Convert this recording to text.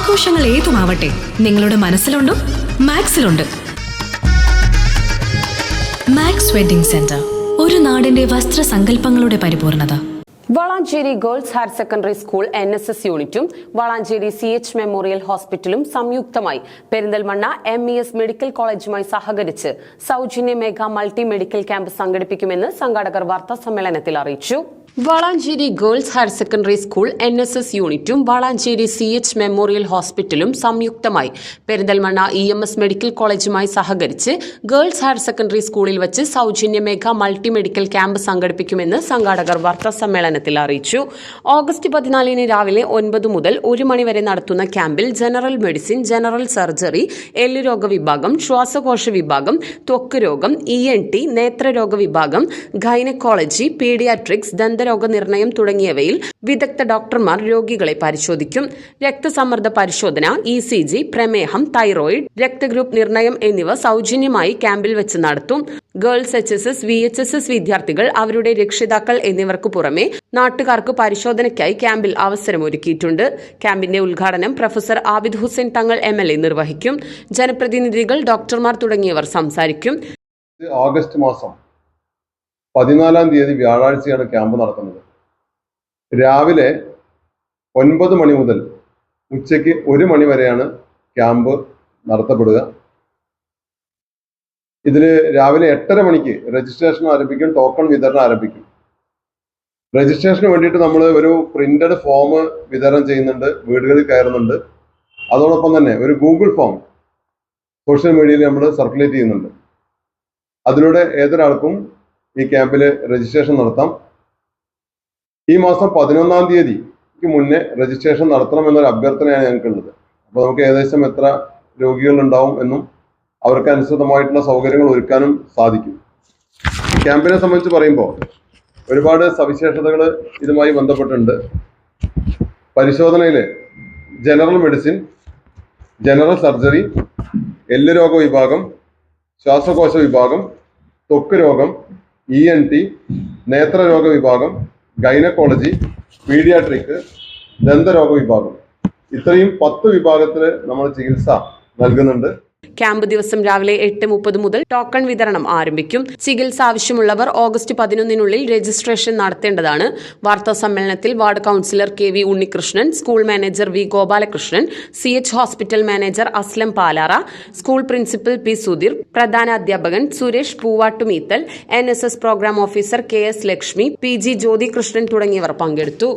ആഘോഷങ്ങൾ ഏതുമാവട്ടെ? നിങ്ങളുടെ മനസ്സിലുണ്ടോ മാക്സിലുണ്ട്. മാക്സ് വെഡിംഗ് സെന്റർ ഒരു നാടിന്റെ വസ്ത്രസങ്കല്പങ്ങളുടെ പരിപൂർണത. Valanchery girls higher secondary school N S S യൂണിറ്റും വളാഞ്ചേരി സി എച്ച് മെമ്മോറിയൽ ഹോസ്പിറ്റലും സംയുക്തമായി Perinthalmanna M E S medical കോളേജുമായി സഹകരിച്ച് സൗജന്യ മെഗാ മൾട്ടി മെഡിക്കൽ ക്യാമ്പ് സംഘടിപ്പിക്കുമെന്ന് സംഘാടകർ വാർത്താ സമ്മേളനത്തിൽ അറിയിച്ചു. Valanchery girls higher secondary school N S S യൂണിറ്റും വളാഞ്ചേരി സി എച്ച് മെമ്മോറിയൽ ഹോസ്പിറ്റലും സംയുക്തമായി. Perinthalmanna E M S medical കോളേജുമായി സഹകരിച്ച് ഗേൾസ് ഹയർ സെക്കൻഡറി സ്കൂളിൽ വച്ച് സൗജന്യ മെഗാ മൾട്ടി മെഡിക്കൽ ക്യാമ്പ് സംഘടിപ്പിക്കുമെന്ന് സംഘാടകർ വാർത്താ സമ്മേളനത്തിൽ അറിയിച്ചു. ഓഗസ്റ്റ് പതിനാലിന് രാവിലെ ഒൻപത് മുതൽ ഒരു മണിവരെ നടത്തുന്ന ക്യാമ്പിൽ ജനറൽ മെഡിസിൻ ജനറൽ സർജറി എല്ലുരോഗ വിഭാഗം ശ്വാസകോശ വിഭാഗം ത്വക്ക് രോഗം ഇ എൻ ടി നേത്രരോഗ വിഭാഗം ഗൈനക്കോളജി പീഡിയാട്രിക്സ് ദന്തരോഗ നിർണയം തുടങ്ങിയവയിൽ വിദഗ്ധ ഡോക്ടർമാർ രോഗികളെ പരിശോധിക്കും. രക്തസമ്മർദ്ദ പരിശോധന ഇ സി ജി പ്രമേഹം തൈറോയിഡ് രക്തഗ്രൂപ്പ് നിർണയം എന്നിവ സൗജന്യമായി ക്യാമ്പിൽ വെച്ച് നടത്തും. Girls H S S V H S S വിദ്യാർത്ഥികൾ അവരുടെ രക്ഷിതാക്കൾ എന്നിവർക്ക് പുറമെ നാട്ടുകാർക്ക് പരിശോധനയ്ക്കായി ക്യാമ്പിൽ അവസരമൊരുക്കിയിട്ടുണ്ട്. ക്യാമ്പിന്റെ ഉദ്ഘാടനം professor Abid Hussain Thangal M L A നിർവഹിക്കും. ജനപ്രതിനിധികൾ ഡോക്ടർമാർ തുടങ്ങിയവർ സംസാരിക്കും. ഓഗസ്റ്റ് മാസം. പതിനാലാം തീയതി വ്യാഴാഴ്ചയാണ് ക്യാമ്പ് നടക്കുന്നത് രാവിലെ ഒൻപത് മണി മുതൽ ഉച്ചയ്ക്ക് ഒരു മണി വരെയാണ് ക്യാമ്പ് നടത്തപ്പെടുക. ഇതിൽ രാവിലെ എട്ടര മണിക്ക് രജിസ്ട്രേഷൻ ആരംഭിക്കും ടോക്കൺ വിതരണം ആരംഭിക്കും. രജിസ്ട്രേഷന് വേണ്ടിയിട്ട് നമ്മൾ ഒരു പ്രിന്റഡ് ഫോം വിതരണം ചെയ്യുന്നുണ്ട് വീടുകളിൽ കയറുന്നുണ്ട്. അതോടൊപ്പം തന്നെ ഒരു ഗൂഗിൾ ഫോം സോഷ്യൽ മീഡിയയിൽ നമ്മൾ സർക്കുലേറ്റ് ചെയ്യുന്നുണ്ട്. അതിലൂടെ ഏതൊരാൾക്കും ഈ ക്യാമ്പിൽ രജിസ്ട്രേഷൻ നടത്താം. ഈ മാസം പതിനൊന്നാം തീയതിക്ക് മുന്നേ രജിസ്ട്രേഷൻ നടത്തണം എന്നൊരു അഭ്യർത്ഥനയാണ് ഞങ്ങൾക്കുള്ളത്. അപ്പോൾ നമുക്ക് ഏകദേശം എത്ര രോഗികൾ ഉണ്ടാവും എന്നും അവർക്ക് അനുസൃതമായിട്ടുള്ള സൗകര്യങ്ങൾ ഒരുക്കാനും സാധിക്കും. ക്യാമ്പിനെ സംബന്ധിച്ച് പറയുമ്പോൾ ഒരുപാട് സവിശേഷതകൾ ഇതുമായി ബന്ധപ്പെട്ടുണ്ട് പരിശോധനയിൽ ജനറൽ മെഡിസിൻ ജനറൽ സർജറി എല്ല് രോഗ വിഭാഗം ശ്വാസകോശ വിഭാഗം ത്വക്ക് രോഗം ഇ എൻ ടി നേത്രരോഗ വിഭാഗം ഗൈനക്കോളജി പീഡിയാട്രിക് ദന്തരോഗ വിഭാഗം ഇത്രയും പത്ത് വിഭാഗത്തിൽ നമ്മൾ ചികിത്സ നൽകുന്നുണ്ട്. ക്യാമ്പ് ദിവസം രാവിലെ എട്ട് മുപ്പത് മുതൽ ടോക്കൺ വിതരണം ആരംഭിക്കും. ചികിത്സ ആവശ്യമുള്ളവർ ഓഗസ്റ്റ് പതിനൊന്നിനുള്ളിൽ രജിസ്ട്രേഷൻ നടത്തേണ്ടതാണ്. വാർത്താ സമ്മേളനത്തിൽ ward councillor K V Unnikrishnan school manager V Gopalakrishnan C H hospital manager Aslam Palara school principal P Sudheer പ്രധാന അധ്യാപകൻ Suresh Poovattumeethal N S S programme officer K S Lakshmi P G Jyothikrishnan തുടങ്ങിയവർ പങ്കെടുത്തു.